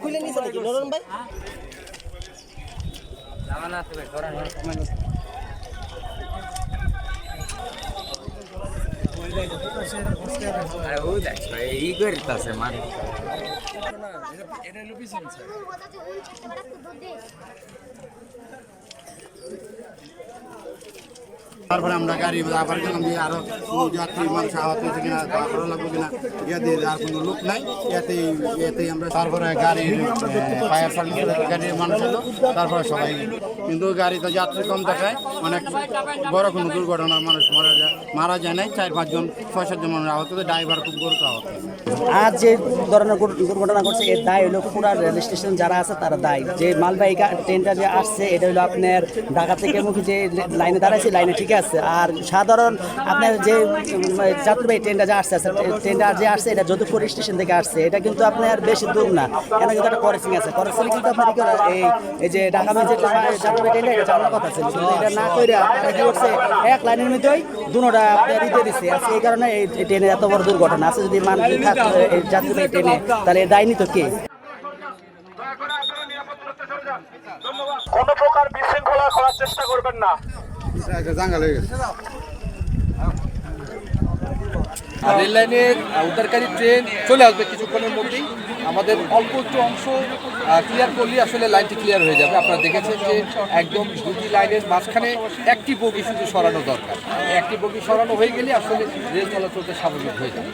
খুলে নিছে নাকি নরম ভাই আরে ও দেখ ই করতেছে মানে তারপরে আমরা গাড়ি আবার গেলাম যে আরও যাত্রী মানুষ আহত হয়েছে কিনা ভালো লাগবে কিনা, ইয়াতে আর কোনো লোক নাই। ইয়াতেই ইয়াতেই আমরা তারপরে গাড়ির ফায়ার সার্ভিসের গাড়ির মানুষ এলো তারপরে সবাই কিন্তু গাড়িতে যাত্রী কম দেখায়, অনেক বড় কোনো দুর্ঘটনার মানুষ মারা যায় মারা যায় নাই, চার পাঁচজন ছয় সাতজন মানুষ আহত ড্রাইভার খুব গুরুত্ব আহত আজ যে ধরনের দুর্ঘটনা ঘটছে এর দায় হলো পুরা রেল স্টেশন যারা আছে তারা দায়। যে মালবাহী ট্রেনটা যে আসছে, এটা হলো আপনার ঢাকা থেকে মুখে যে লাইনে দাঁড়াইছে, লাইনে ঠিক আছে। আর সাধারণ আপনার যে যাত্রীবাহী ট্রেনটা যে আসছে ট্রেনটা যে আসছে, এটা যদুপুর স্টেশন থেকে আসছে। এটা কিন্তু আপনার বেশি দূর না। এখানে কিন্তু একটা ক্রসিং আছে। ক্রসিং কিন্তু আপনার এই এই যে ঢাকা মেজে যাত্রীবাহী ট্রেনটা, এটা জানার কথা ছিল। এটা না করে আপনারা কি করছে, এক লাইনের মধ্যেই দুটোটা আপনার দিয়ে দিচ্ছে এই কারণে এই ট্রেনের এত বড় দুর্ঘটনা আছে। যদি মানুষ থাকতো এই যাত্রীবাহী ট্রেনে, তাহলে এর দায় নিত কে? কোনো প্রকার বিশৃঙ্খলা করার চেষ্টা করবেন না। জাঙ্গাল রেল লাইনের উদ্ধারকারী ট্রেন চলে আসবে কিছুক্ষণের মধ্যেই। আমাদের অল্প একটু অংশ ক্লিয়ার করলেই আসলে লাইনটি ক্লিয়ার হয়ে যাবে। আপনারা দেখেছেন যে একদম দুটি লাইনের মাঝখানে একটি বগি শুধু সরানো দরকার। একটি বগি সরানো হয়ে গেলে আসলে রেল চলাচলটা স্বাভাবিক হয়ে যাবে।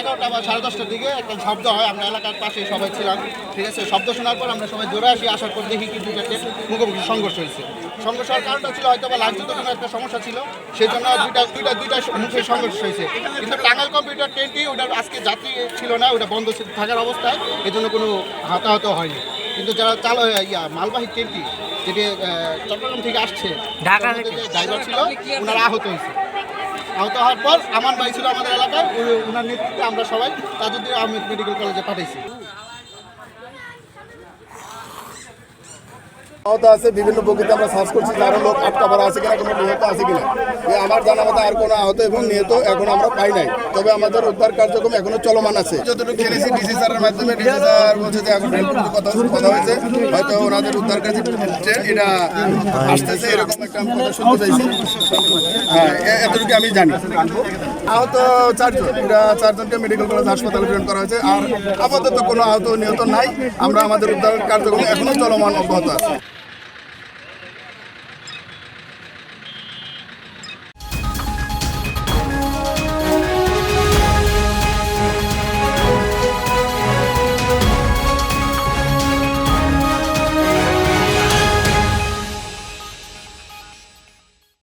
এগারোটা বা সাড়ে দশটার দিকে একটা শব্দ হয়, আমরা এলাকার পাশে সবাই ছিলাম, ঠিক আছে? শব্দ শোনার পর আমরা সবাই জোরে আসি, আসার পর দেখি কিন্তু দুটাতে মুখোমুখি সংঘর্ষ হয়েছে। সংঘর্ষ হওয়ার কারণটা ছিল হয়তো বা লাইনযুক্ত কোনো একটা সমস্যা ছিল সেই জন্য দুইটা দুইটা দুইটা মুখে সংঘর্ষ হয়েছে। কিন্তু টাঙ্গাইল কম্পিউটার ট্রেনটি ওটা আজকে যাত্রী ছিল না, ওটা বন্ধ থাকার অবস্থায় এই জন্য কোনো হতাহত হয়নি। কিন্তু যারা চাল ইয়া মালবাহী ট্রেনটি যেটি চট্টগ্রাম থেকে আসছে ঢাকা থেকে যে ড্রাইভার ছিল ওনারা আহত হয়েছে। আহত হওয়ার পর আমার ভাই ছিল আমাদের এলাকায় ওনার নেতৃত্বে আমরা সবাই তাজুদ্দিন আহমেদ মেডিকেল কলেজে পাঠাইছি। আহত আছে, বিভিন্ন বগিতে আমরা সার্চ করছি যে আরও লোক আটকা পড়া আছে কিনা, কোনো নিহত আছে কিনা। আমার জানা মতো আর কোনো আহত এবং নিহত এখন আমরা পাই নাই। তবে আমাদের উদ্ধার কার্যক্রম এখনও চলমান আছে। যতটুকু জেনেছি ডিসি স্যারের মাধ্যমে, ডিসি স্যার বলছে যে এখন কথা কথা হয়েছে। হয়তো ওনাদের উদ্ধার কাজে ট্রেন, এটা আসতেছে, এরকম একটা কথা শুনতে চাইছি। হ্যাঁ এতটুকু আমি জানি। আহত চারজন চারজনকে মেডিকেল কলেজ, হাসপাতালে প্রেরণ করা হয়েছে। আর আপাতত কোনো আহত নিহত নাই। আমরা আমাদের উদ্ধার কার্যক্রম এখনও চলমান অব্যাহত আছে।